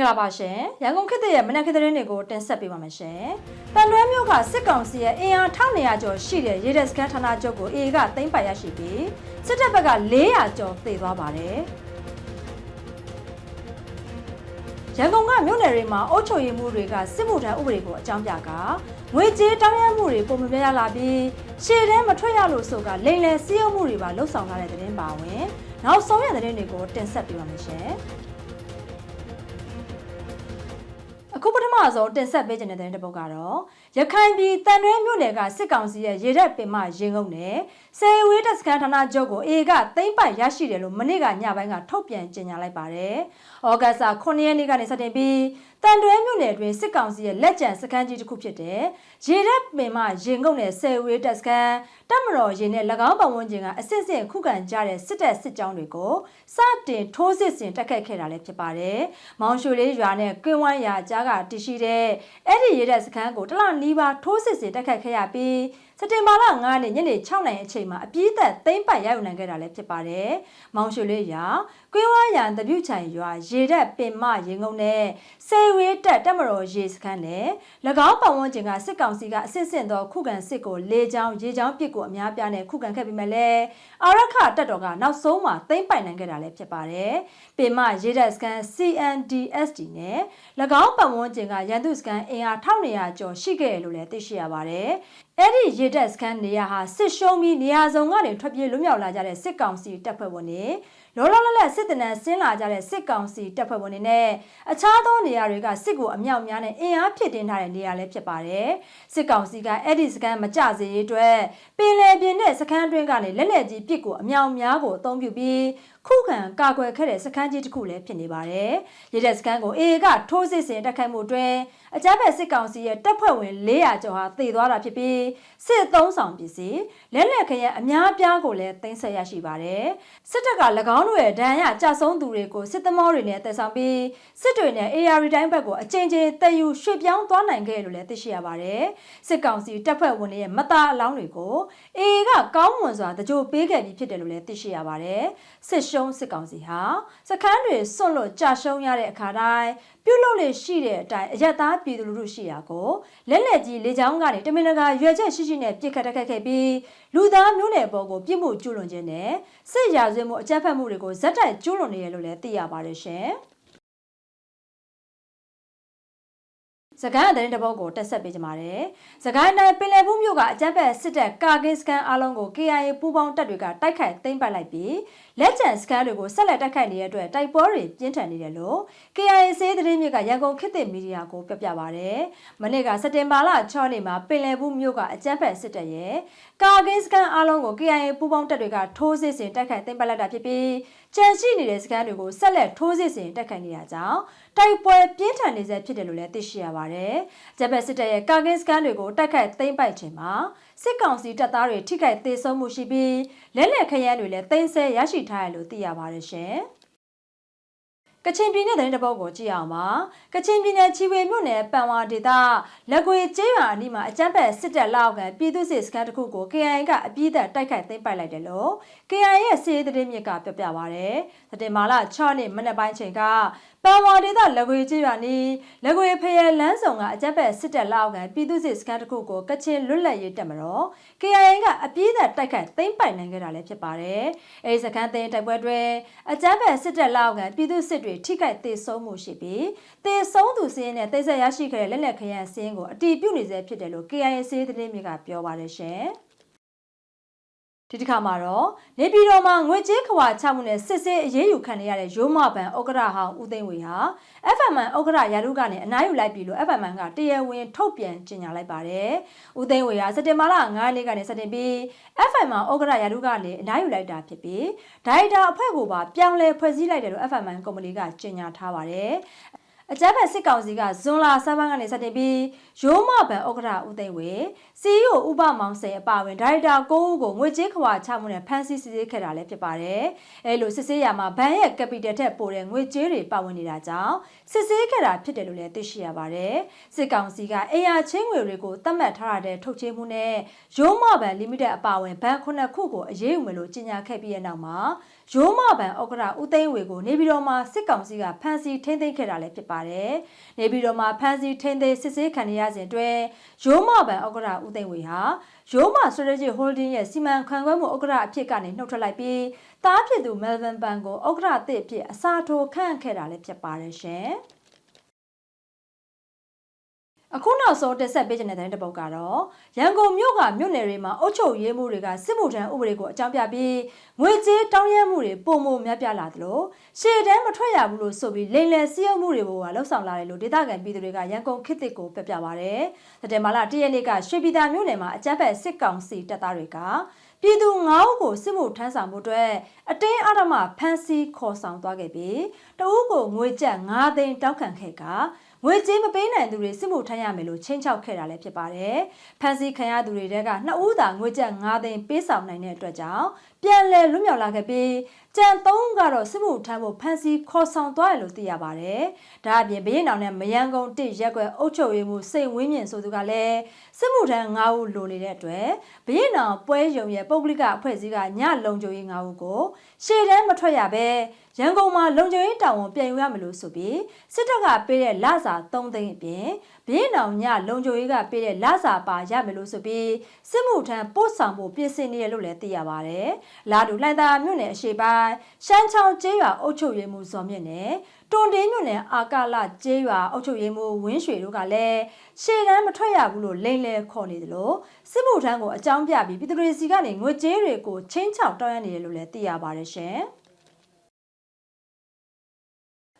င်္ဂလာပါရှင်ရန်ကုန်ခေတ်သစ်ရဲ့မနက်ခင်းသတင်းတွေကိုတင်ဆက်ပေးပါမယ်ရှင်တန်တွဲမြို့ကစစ်ကောင်စီရဲ့အင်အား1900ကျော်ရှိတဲ့ရေတပ်စခန်းဌာနချုပ်ကိုအေကသိမ်းပိုက်ရရှိပြီးစစ်တပ်ဘက်က400ကျော်သေသွားပါတယ်ရန်ကုန်ကမြို့နယ်တွေမှာအုပ်ချုပ်ရေးမှုတွေကစစ်မှုထမ်းဥပဒေကိုအကြောင်းပြကာငွေကြေးတောင်းရမှုတွေပုံမပြရလာပြီးရှေ့တန်းမထွက်ရလို့ဆိုကလိန်လယ်စီးရုံမှုတွေပါလှုပ်ဆောင်လာတဲ့သတင်းပါဝင်နောက်ဆုံးရသတင်းတွေကိုတင်ဆက်ပေးပါမယ်ရှင် အခုပထမဆုံးတင်ဆက်ပေးခြင်းတဲ့တဲ့တစ်ပုဒ်ကတော့ရခိုင်ပြည်တန်တွဲမြို့နယ်ကစစ်ကောင်စီရဲ့ရေတပ်ပင်မရင်ငုံနဲ့စေဝေးတပ်စခန်းဌာနချုပ်ကိုအေကသိမ့်ပိုက်ရရှိတယ်လို့မနေ့ကညပိုင်းကထုတ်ပြန်ကြေညာလိုက်ပါတယ်။ဩဂတ်စ်9ရက်နေ့ကနေစတင်ပြီးတန်တွဲမြို့နယ်အတွင်းစစ်ကောင်စီရဲ့လက်ကျန်စခန်းကြီးတစ်ခုဖြစ်တဲ့ရေတပ်ပင်မရင်ငုံနဲ့စေဝေးတပ်စခန်းတပ်မတော်ရေနဲ့၎င်းပတ်ဝန်းကျင်ကအစစ်အစစ်ခုခံကြတဲ့စစ်တပ်စစ်ကြောင်းတွေကိုစတင်ထိုးစစ်ဆင်တက်ခတ်ခဲ့တာလည်းဖြစ်ပါတယ်။မောင်ရွှေလေးရွာနဲ့ကင်းဝမ်းရွာကြားကတည်ရှိတဲ့အဲ့ဒီရေတပ်စခန်းကိုတလနီးပါးထိုးစစ်ဆင်တက်ခတ်ခဲ့ရပြီး စက်တင်ဘာလ9ရက်နေ့ညနေ6နာရီအချိန်မှာအပြည့်သက်သိမ့်ပတ်ရယူနိုင်ခဲ့တာလည်းဖြစ်ပါတယ်။မောင်ရွှေလေးရွာကွင်းဝါရန်တပြုတ်ချိုင်ရွာရေတပ်ပင်မရေငုံနဲ့စေဝေးတပ်တက်မတော်ရေစခန်းနဲ့၎င်းပတ်ဝန်းကျင်ကစစ်ကောင်စီကအစစ်စင်သောခုခံစစ်ကိုလေကြောင်းရေကြောင်းပစ်ကိုအများပြားနဲ့ခုခံခဲ့ပြီးမှလည်းအာရခတပ်တော်ကနောက်ဆုံးမှာသိမ့်ပိုင်နိုင်ခဲ့တာလည်းဖြစ်ပါတယ်။ပင်မရေတပ်စခန်း CNDSD နဲ့၎င်းပတ်ဝန်းကျင်ကရန်သူစခန်းအင်အား1200ကျော်ရှိခဲ့တယ်လို့လည်းသိရှိရပါတယ်။ အဲ့ဒီရေတပ်စခန်းနေရာဟာစစ်ရှုံးပြီးနေရာစုံကနေထွက်ပြေးလွတ်မြောက်လာကြတဲ့စစ်ကောင်စီတပ်ဖွဲ့ဝင်တွေလောလောလတ်လတ်စစ်တနန်းဆင်းလာကြတဲ့စစ်ကောင်စီတပ်ဖွဲ့ဝင်တွေနဲ့အခြားသောနေရာတွေကစစ်ကိုအမြောက်များနဲ့အင်အားဖြစ်တင်ထားတဲ့နေရာလည်းဖြစ်ပါတယ်။စစ်ကောင်စီကအဲ့ဒီစခန်းမကြစေရေးအတွက်ပင်လယ်ပြင်နဲ့စခန်းတွင်းကနေလက်လက်ကြီးပစ်ကိုအမြောက်များကိုအသုံးပြုပြီးခုခံကာကွယ်ခဲ့တဲ့စခန်းကြီးတစ်ခုလည်းဖြစ်နေပါတယ်။ရတဲ့စခန်းကိုအေကထိုးစစ်ဆင်တက်ခိုက်မှုအတွင်းအကြမ်းဖက်စစ်ကောင်စီရဲ့တပ်ဖွဲ့ဝင်400ကျော်ဟာသေသွားတာဖြစ်ပြီးစစ်သုံးဆောင်ပစ္စည်းလက်လက်ခရက်အများအပြားကိုလည်းသိမ်းဆည်းရရှိပါတယ်။စစ်တပ်က၎င်းတို့ရဲ့ဒဏ်ရကြဆုံးသူတွေကိုစစ်သမောတွေနဲ့တပ်ဆောင်ပြီးစစ်တွေနဲ့ AR တိုင်းဘက်ကိုအကြိမ်ကြိမ်တည်ယူရွှေ့ပြောင်းသွားနိုင်ခဲ့လို့လည်းသိရှိရပါတယ်။စစ်ကောင်စီတပ်ဖွဲ့ဝင်တွေရဲ့မသားအလောင်းတွေကို AA ကကောင်းမွန်စွာတကြိုပေးခဲ့ပြီးဖြစ်တယ်လို့လည်းသိရှိရပါတယ်။စစ်ရှုံးစစ်ကောင်စီဟာစခန်းတွေစွန့်လွတ်ကြာရှုံးရတဲ့အခါတိုင်း ပြုတ်လို့လေရှိတဲ့အတိုင်းအရက်သားပြည်သူလူထုရှိရာကိုလက်လက်ကြီးလေချောင်းကနေတမင်တကာရွယ်ချက်ရှိရှိနဲ့ပြစ်ခတ်တက်ခတ်ခဲ့ပြီးလူသားမျိုးနယ်ပေါ်ကိုပြစ်မှုကျူးလွန်ခြင်းနဲ့စစ်ရာဇဝတ်မှုအကြမ်းဖက်မှုတွေကိုဇက်တိုက်ကျူးလွန်နေရလို့လည်းသိရပါတယ်ရှင်။စကိုင်းအတဲ့တပုတ်ကိုတက်ဆက်ပေးကြပါမယ်။စကိုင်းတိုင်းပင်လယ်ဘူးမြို့ကအကြမ်းဖက်စစ်တပ်ကာကင်းစကန်အလုံးကို KIA ပူးပေါင်းတပ်တွေကတိုက်ခိုက်သိမ်းပိုက်လိုက်ပြီး လက်ကျန်စကန်တွေကိုဆက်လက်တိုက်ခိုက်နေတဲ့အတွက်တိုက်ပွဲတွေပြင်းထန်နေတယ်လို့ KIA စေးသတင်းမြစ်ကရန်ကုန်ခေတ်သစ်မီဒီယာကိုပြပြပါရယ်။မနေ့ကစက်တင်ဘာလ6ရက်နေ့မှာပင်လယ်ဘူးမြို့ကအကြမ်းဖက်စစ်တပ်ရဲ့ကာကင်းစကန်အလုံးကို KIA ပူးပေါင်းတပ်တွေကထိုးစစ်ဆင်တိုက်ခိုက်သိမ်းပိုက်လိုက်တာဖြစ်ပြီးကြန့်ရှိနေတဲ့စကန်တွေကိုဆက်လက်ထိုးစစ်ဆင်တိုက်ခိုက်နေတာကြောင့်တိုက်ပွဲပြင်းထန်နေဆဲဖြစ်တယ်လို့လည်းသိရှိရပါတယ်။ဂျပန်စစ်တပ်ရဲ့ကာကင်းစကန်တွေကိုတိုက်ခိုက်သိမ်းပိုက်ခြင်းမှာ စစ်ကောင်စီတပ်သားတွေထိခိုက်သေးဆုံးမှုရှိပြီးလက်လက်ခရမ်းတွေလည်းသိမ်းဆဲရရှိထားရလို့သိရပါတယ်ရှင်။ ကချင်ပြည်နယ်သတင်းတစ်ပုဒ်ကိုကြည့်အောင်ပါကချင်ပြည်နယ်ချီဝေမြို့နယ်ပန်ဝါဒေသလက်ကွေကျေးရွာအနီးမှာအကြမ်းဖက်စစ်တပ်လောက်ကန်ပြည်သူ့စစ်စခန်းတစ်ခုကို KIA ကအပြည့်အသက်တိုက်ခိုက်သိမ်းပိုက်လိုက်တယ်လို့ KIA ရဲ့စီးရေးသတင်းမြစ်ကပြောပြပါရယ်စက်တင်ဘာလ6ရက်မနေ့ပိုင်းချိန်ကပန်ဝါဒေသလက်ကွေကျေးရွာနီးလက်ကွေဖရဲလန်းဆောင်ကအကြမ်းဖက်စစ်တပ်လောက်ကန်ပြည်သူ့စစ်စခန်းတစ်ခုကိုကချင်လွတ်လပ်ရေးတပ်မတော် KIA ကအပြည့်အသက်တိုက်ခိုက်သိမ်းပိုက်နိုင်ခဲ့တာလည်းဖြစ်ပါတယ်အဲဒီစခန်းသိမ်းတိုက်ပွဲတွင်အကြမ်းဖက်စစ်တပ်လောက်ကန်ပြည်သူ့စစ်တွေထိခိုက်သေဆုံးမှုရှိပြီးသေဆုံးသူစင်းနဲ့တိတ်ဆက်ရရှိခဲ့တဲ့လက်လက်ခရမ်းစင်းကိုအတီးပြုတ်နေစေဖြစ်တယ်လို့ KIA စေးသတင်းမြေကပြောပါတယ်ရှင်။ ဒီတစ်ခါမှာတော့နေပြည်တော်မှာငွေကြေးခွာချမှုနဲ့စစ်ဆေးအရေးယူခံရတဲ့ရိုးမဘန်ဥက္ကရာဟောင်းဦးသိန်းဝေဟာ FMN ဥက္ကရာရာလူကနေအနားယူလိုက်ပြီလို့ FMN ကတရားဝင်ထုတ်ပြန်ကြေညာလိုက်ပါတယ်။ဦးသိန်းဝေဟာစက်တင်ဘာလ9ရက်နေ့ကနေစတင်ပြီး FMN ဥက္ကရာရာလူကနေအနားယူလိုက်တာဖြစ်ပြီးဒါရိုက်တာအဖွဲ့ကိုပါပြောင်းလဲဖွဲ့စည်းလိုက်တယ်လို့ FMN ကုမ္ပဏီကကြေညာထားပါတယ်။ အကြမ်းဖက်စစ်ကောင်စီကဇွန်လဆန်းပိုင်းကနေစတင်ပြီးရိုးမဘန်ဥက္ကဋဦးသိန်းဝေစီယိုဥပမောင်စိန်အပါဝင်ဒါရိုက်တာ9ဦးကိုငွေကြေးခွာချမှုနဲ့ဖမ်းဆီးစစ်ဆေးခဲ့တာလည်းဖြစ်ပါတယ်။အဲလိုစစ်ဆေးရမှာဘန်ရဲ့ကပီတယ်ထက်ပိုတဲ့ငွေကြေးတွေပါဝင်နေတာကြောင့်စစ်ဆေးခဲ့တာဖြစ်တယ်လို့လည်းသိရှိရပါတယ်။စစ်ကောင်စီကအေယာချင်းငွေတွေကိုတတ်မှတ်ထားတဲ့ထုတ်ချေမှုနဲ့ရိုးမဘန်လီမိတက်အပါဝင်ဘန်ခုနှစ်ခုကိုအရေးယူမယ်လို့ကြေညာခဲ့ပြီးတဲ့နောက်မှာ ရိုးမဘန်ဥက္ကဋဦးသိန်းဝေကိုနေပြည်တော်မှာစစ်ကောင်စီကဖမ်းဆီးထိန်းသိမ်းခဲ့တာလည်းဖြစ်ပါပါတယ်။နေပြည်တော်မှာဖမ်းဆီးထိန်းသိမ်းစစ်ဆေးခံရစဉ်အတွင်းရိုးမပန်ဥက္ကဋ္ဌဦးသိန်းဝေဟာရိုးမ strategic holding ရဲ့စီမံခန့်ခွဲမှုဥက္ကဋ္ဌအဖြစ်ကနေနှုတ်ထွက်လိုက်ပြီးတားဖြစ်သူ Melvin Pan ကိုဥက္ကဋ္ဌအသစ်အဖြစ်အစားထိုးခန့်ခဲ့တာလည်းဖြစ်ပါတယ်ရှင်။ အခုနောက်ဆုံးတက်ဆက်ပေးခြင်းတဲ့တဲ့တစ်ပုတ်ကတော့ရန်ကုန်မြို့ကမြို့နယ်တွေမှာအုပ်ချုပ်ရေးမှုတွေကစစ်မှုထမ်းဥပဒေကိုအကြောင်းပြပြီးငွေကြေးတောင်းရမှုတွေပုံမှုများပြားလာသလိုရှေ့တန်းမထွက်ရဘူးလို့ဆိုပြီးလိန်လယ်စည်းရုံးမှုတွေကိုကလှုပ်ဆောင်လာတယ်လို့ဒေသခံပြည်သူတွေကရန်ကုန်ခေတ်သစ်ကိုပြပြပါဗျ။တတဲမာလာတရက်နေ့ကရွှေပြည်သာမြို့နယ်မှာအကြမ်းဖက်စစ်ကောင်စီတပ်သားတွေကပြည်သူ9ဦးကိုစစ်မှုထမ်းဆောင်မှုအတွက်အတင်းအဓမ္မဖမ်းဆီးခေါ်ဆောင်သွားခဲ့ပြီးတဦးကိုငွေကျပ်9သိန်းတောက်ခံခဲ့က ငွေကြေးမပေးနိုင်သူတွေစစ်မှုထမ်းရမယ်လို့ချင်းချောက်ခဲ့တာလည်းဖြစ်ပါတယ်။ဖမ်းဆီးခံရသူတွေတဲကနှစ်ဦးသာငွေကျပ်9သိန်းပေးဆောင်နိုင်တဲ့အတွက်ကြောင့်ပြန်လည်လွတ်မြောက်လာခဲ့ပြီးကြံ၃ဦးကတော့စစ်မှုထမ်းဖို့ဖမ်းဆီးခေါ်ဆောင်သွားတယ်လို့သိရပါတယ်။ဒါအပြင်ဘရင်အောင်နဲ့မယန်းကုန်းတစ်ရက်ကွယ်အုပ်ချုပ်ရေးမှုစိတ်ဝင်းမြင့်ဆိုသူကလည်းစစ်မှုထမ်း9ဦးလိုနေတဲ့အတွက်ဘရင်အောင်ပွဲရုံရဲ့ပုဂ္ဂလိကအဖွဲ့အစည်းကညလုံခြုံရေး9ဦးကိုရှေ့တန်းမထွက်ရဘဲရန်ကုန်မှာလုံခြုံရေးတာဝန်ပြန်ယူရမလို့ဆိုပြီးစစ်တပ်ကပေးတဲ့လစာ3သိန်းအပြင် ဘင်းအောင်ညလုံခြုံရေးကပေးတဲ့လစာပါရမယ်လို့ဆိုပြီးစစ်မှုထမ်းပို့ဆောင်ဖို့ပြင်ဆင်နေရလို့လည်းသိရပါတယ်။လာတူလှိုင်သာမြို့နယ်အရှိပိုင်းရှမ်းချောင်းကျေးရွာအုပ်ချုပ်ရေးမှူးဇော်မြင့်နဲ့တွန်တင်းမြို့နယ်အာကာလကျေးရွာအုပ်ချုပ်ရေးမှူးဝင်းရွှေတို့ကလည်းရှေ့တန်းမထွက်ရဘူးလို့လိမ့်လဲခေါ်နေတယ်လို့စစ်မှုထမ်းကိုအကြောင်းပြပြီးပြည်သူတွေစီကနေငွေကြေးတွေကိုချင်းချောက်တောင်းရနေတယ်လို့လည်းသိရပါတယ်ရှင်။